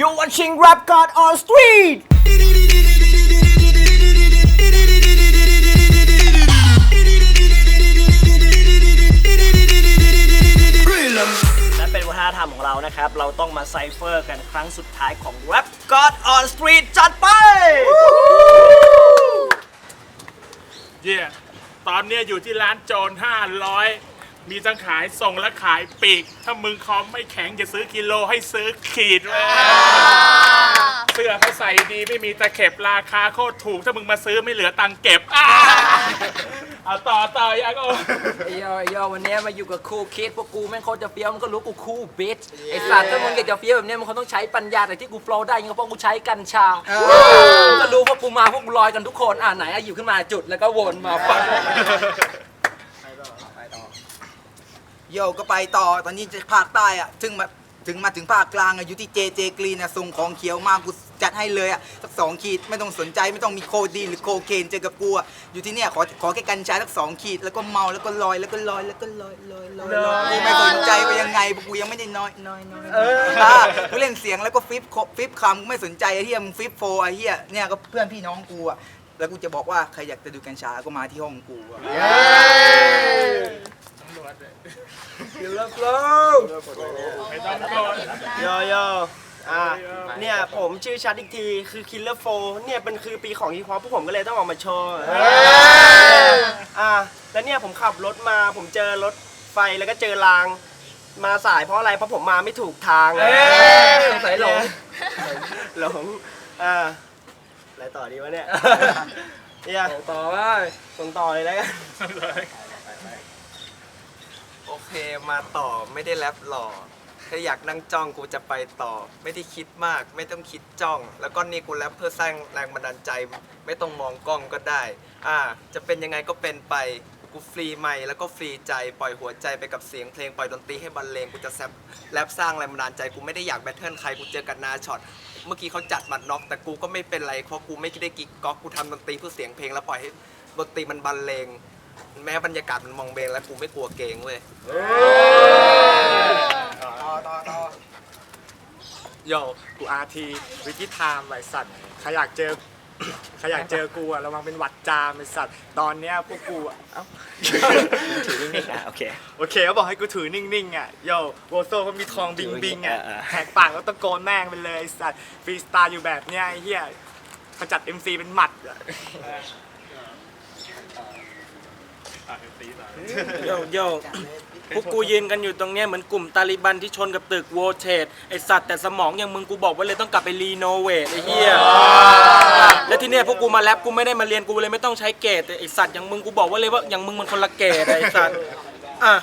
You watching Rap God on Street และเป็นวัฒนธรรมของเรานะครับ เราต้องมาไซเฟอร์กันครั้งสุดท้ายของ Rap God on Street จัดไป เย่ตอนเนี้ยอยู่ที่ร้านโจร500 มีทั้งขายส่งและขายปีก ถ้ามึงคอมไม่แข็งจะซื้อกิโลให้ซื้อขีดเว้ยเสื้อเขาใส่ดีไม่มีตะเข็บราคาโคตรถูก ถ้ามึงมาซื้อไม่เหลือตังค์เก็บอ่าเอาต่อต่อยังโอ้ไอ้ยอไอ้ยอวันนี้มาอยู่กับคูคิดพวกกูแม่งโคตรจะเฟี้ยวมันก็รู้กูคูบิชไอ้สัตว์ถ้ามึงอยากจะเฟี้ยวแบบเนี้ยมึงคงต้องใช้ปัญญาแต่ที่กูโฟลว์ได้ยังก็เพราะกูใช้กัญชามึงก็รู้พวกกูมาพวกกูลอยกันทุกคนอ่าไหนอะหยิบขึ้นมาจุดแล้วก็วนมาปัง โยก็ไปต่อตอนนี้จะภาคใต้อะถึงมาถึงมาถึงภาคกลางอะอยู่ที่เจเจกรีนอะส่งของเขียวมากูจัดให้เลยอะสักสองขีดไม่ต้องสนใจไม่ต้องมีโคดีนหรือโคเคนเจอกับกูอะอยู่ที่เนี่ยขอขอแค่กัญชาสักสองขีดแล้วก็เมาแล้วก็ลอยแล้วก็ลอยแล้วก็ลอยลอยลอยลอยกูไม่สนใจว่ายังไงเพราะกูยังไม่ได้น้อยน้อยน้อยอ่ากูเล่นเสียงแล้วก็ฟิปโคฟิปคำกูไม่สนใจไอ้เหี้ยมึงฟิปโฟไอ้เหี้ยเนี่ยก็เพื่อนพี่น้องกูอะแล้วกูจะบอกว่าใครอยากจะดูกัญชาก็มาที่ห้องกูอะ ไม่ต้องโกนโยโยอ่า เนี่ย ผมชื่อชัดอีกที คือ Killer 4เนี่ยเป็นคือปีของฮิปฮอปพวกผมก็เลยต้องออกมาโชว์อ่า แล้วเนี่ยผมขับรถมา ผมเจอรถไฟแล้วก็เจอราง มาสายเพราะอะไร เพราะผมมาไม่ถูกทางสงสัยหลง หลง อ่า อะไรต่อดีวะเนี่ย เนี่ยต่อว่าส่งต่อเลยแล้วกัน โอเคมาต่อไม่ได้แรปหล่อถ้าอยากนั่งจ้องกูจะไปต่อ ไม่ได้คิดมาก ไม่ต้องคิดจ้อง แล้วก็นี่กูแรปเพื่อสร้างแรงบันดาลใจ ไม่ต้องมองกล้องก็ได้ อ่า จะเป็นยังไงก็เป็นไป กูฟรีไม่แล้วก็ฟรีใจปล่อยหัวใจไปกับเสียงเพลงปล่อยดนตรีให้บรรเลงกูจะแซบแรปสร้างแรงบันดาลใจกูไม่ได้อยากแบทเทิลใครกูเจอกันนาช็อตเมื่อกี้เขาจัดหมัดน็อก แต่กูก็ไม่เป็นไรเพราะกูไม่ได้กิ๊กก๊อกกูทำดนตรีเพื่อเสียงเพลงแล้วปล่อยให้ดนตรีมันบรรเลง แม้บรรยากาศมันมองเบงแล้วกูไม่กลัวเกรงเว้ยต่อต่อต่อโยกูอาร์ทีวิกิไทม์ไอสัตว์ใครอยากเจอใครอยากเจอกูอะระวังเป็นหวัดจามไอสัตว์ตอนเนี้ยพวกกูอะเอ้าถือนิ่งๆอะโอเค โอเคเขาบอกให้กูถือนิ่งๆอะโยโวโซเขามีทองบิงบิงอะเออเออ แหกปากแล้วตะโกนแม่งไปเลยไอ้สัตว์ฟรีสไตล์อยู่แบบเนี้ยไอ้เหี้ยขจัด MC เป็นหมัดอะ โยโยพวกกูยืนกันอยู่ตรงเนี้ยเหมือนกลุ่มตาลิบันที่ชนกับตึกโวเทดไอสัตว์แต่สมองอย่างมึงกูบอกไว้เลยต้องกลับไปรีโนเวทไอเหี้ยแล้วที่เนี้ยพวกกูมาแรปกูไม่ได้มาเรียนกูเลยไม่ต้องใช้เกรดแต่ไอสัตว์อย่างมึงกูบอกไว้เลยว่าอย่างมึงมันคนละเกรดไอสัตว์อะ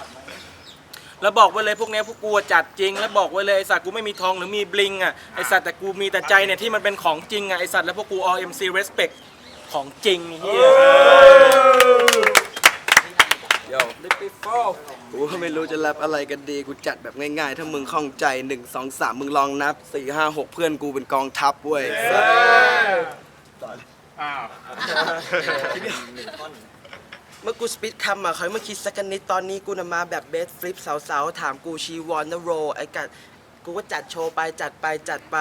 แล้วบอกไว้เลยพวกเนี้ยพวกกูอะจัดจริง แล้วบอกไว้เลยไอสัตว์กูไม่มีทองหรือมีบลิงอะไอสัตว์แต่กูมีแต่ใจเนี่ยที่มันเป็นของจริงอะไอสัตว์แล้วพวกกู all MC respect ของจริงไอ้เหี้ย กูก็ไม่รู้จะแรปอะไรกันดี กูจัดแบบง่ายๆ ถ้ามึงคล่องใจ 1 2 3 มึงลองนับ 4 5 6 เพื่อนกูเป็นกองทัพเว้ยอ้าวเมื่อกูสปิดคำมาเขาไม่คิดสักนิดตอนนี้กูนมาแบบเบสฟลิปสาวๆ ถามกูชีวอนนโรไอ้กัดกูก็จัดโชว์ไปจัดไปจัดไป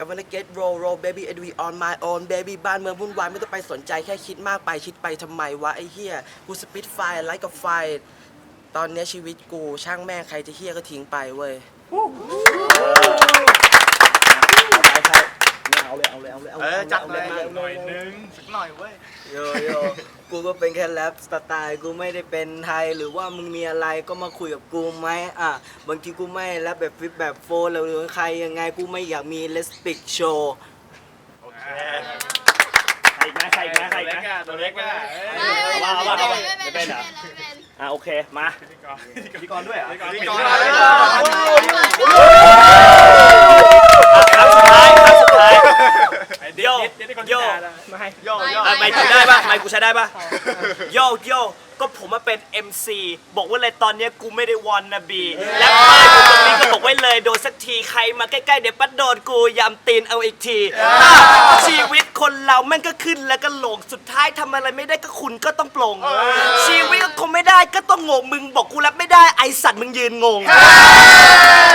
I wanna get roll roll baby and we on my own baby บ้านเมืองวุ่นวายไม่ต้องไปสนใจแค่คิดมากไปคิดไปทำไมวะไอ้เฮียกูสปิดไฟไลค์กับไฟ ตอนเนี้ยชีวิตกูช่างแม่งใครจะเฮียก็ทิ้งไปเว้ยเออจัดเลยหน่อยนึงสักหน่อยเว้ย โยโย่ กูก็เป็นแค่แรปสไตล์กูไม่ได้เป็นไทย หรือว่ามึงมีอะไรก็มาคุยกับกูไหมอะบางทีกูไม่แรปแบบฟิปแบบโฟนหรือใครยังไงกูไม่อยากมีเลสปิกโชว์ใครอีกนะใครอีกนะใครอีกนะตัวเล็กก็ได้ว่าว่าว่าไม่เป็นไม่เป็นเหรออะโอเคมาพิธีกรด้วยเหรอพิธีกรครั้งสุดท้ายครั้งสุดท้ายโยโยไม่โยโยอะไม่ กูได้ปะไม่กูใช้ได้ปะโยโยก็ผมมาเป็น MC บอกว่าเลยตอนเนี้ยกูไม่ได้วอนนะบี และป้ายอยู่ตรงนี้ก็บอกไว้เลยโดนสักทีใครมาใกล้ๆเดี๋ยวปัดโดนกูยำตีนเอาอีกทีอะชีวิตคนเราแม่งก็ขึ้นแล้วก็ลงสุดท้ายทำอะไรไม่ได้ก็คุณก็ต้องปลง ชีวิตก็คงไม่ได้ได้ก็ต้องงงมึงบอกกูแรปไม่ได้ไอสัตว์มึงยืนงง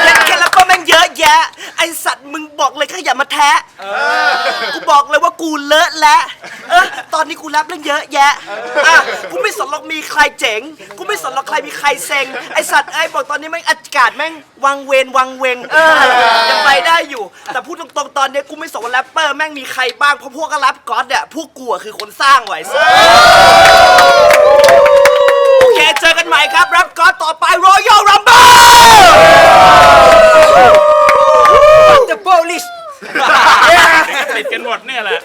เล่นแค่แล้วก็แม่งเยอะแยะ ไอสัตว์มึงบอกเลยขอย่ามาแทะ กูบอกเลยว่ากูเลอะและเออตอนนี้กูแรปเรื่องเยอะแยะอะกูไม่สนหรอกมีใครเจ๋ง กูไม่สนหรอกใครมีใครเซ็ง ไอสัตว์ไอยบอกตอนนี้แม่งอากาศแม่งวังเวงวังเวง เออยังไปได้อยู่ แต่พูดตรงๆตอนนี้กูไม่สนว่าแรปเปอร์แม่งมีใครบ้างเพราะพวกก็แรปก๊อตเนี่ยพวกกูอะคือคนสร้างไว้ซะโอเคเจอกันใหม่ครับแรปก๊อตต่อไป Royal Rumble The Police ติดกันหมดเนี่ยแหละ